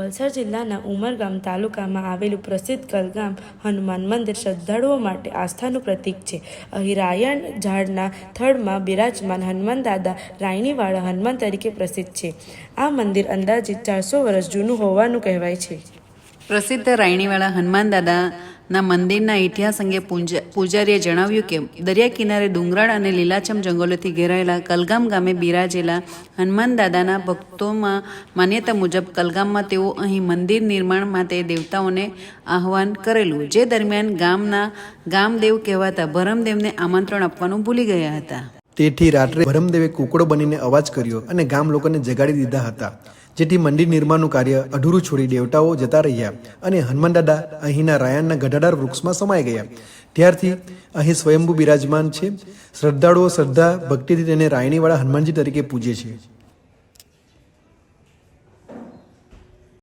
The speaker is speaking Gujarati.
વલસાડ જિલ્લાના ઉમરગામ તાલુકામાં આવેલું પ્રસિદ્ધ કલગામ હનુમાન મંદિર શ્રદ્ધાળુઓ માટે આસ્થાનું પ્રતીક છે. અહીં રાયણ ઝાડના થડમાં બિરાજમાન હનુમાન દાદા રાયણીવાળા હનુમાન તરીકે પ્રસિદ્ધ છે. આ મંદિર અંદાજિત ચારસો વર્ષ જૂનું હોવાનું કહેવાય છે. પ્રસિદ્ધ રાયણીવાળા હનુમાન દાદાના મંદિરના ઇતિહાસ અંગે પૂંજા- પૂજારીએ જણાવ્યું કે, દરિયા કિનારે ડુંગરાળ અને લીલાછમ જંગલોથી ઘેરાયેલા કલગામ ગામે બિરાજેલા હનુમાન દાદાના ભક્તોમાં માન્યતા મુજબ કલગામમાં તેઓ અહીં મંદિર નિર્માણ માટે દેવતાઓને આહવાન કરેલું, જે દરમિયાન ગામના ગામદેવ કહેવાતા ભરમદેવને આમંત્રણ આપવાનું ભૂલી ગયા હતા. તેથી રાત્રે ભરમદેવે કુકડો બનીને અવાજ કર્યો અને ગામ લોકોને જગાડી દીધા હતા. જેથી મંદિર નિર્માણનું કાર્ય અધૂરું છોડી દેવતાઓ જતા રહ્યા અને હનુમાન દાદા અહીંના રાયણના ગઢાડાર વૃક્ષમાં સમાઈ ગયા. ત્યારથી અહીં સ્વયંભૂ બિરાજમાન છે. શ્રદ્ધાળુઓ શ્રદ્ધા, ભક્તિથી તેને રાયણીવાળા હનુમાનજી તરીકે પૂજે છે.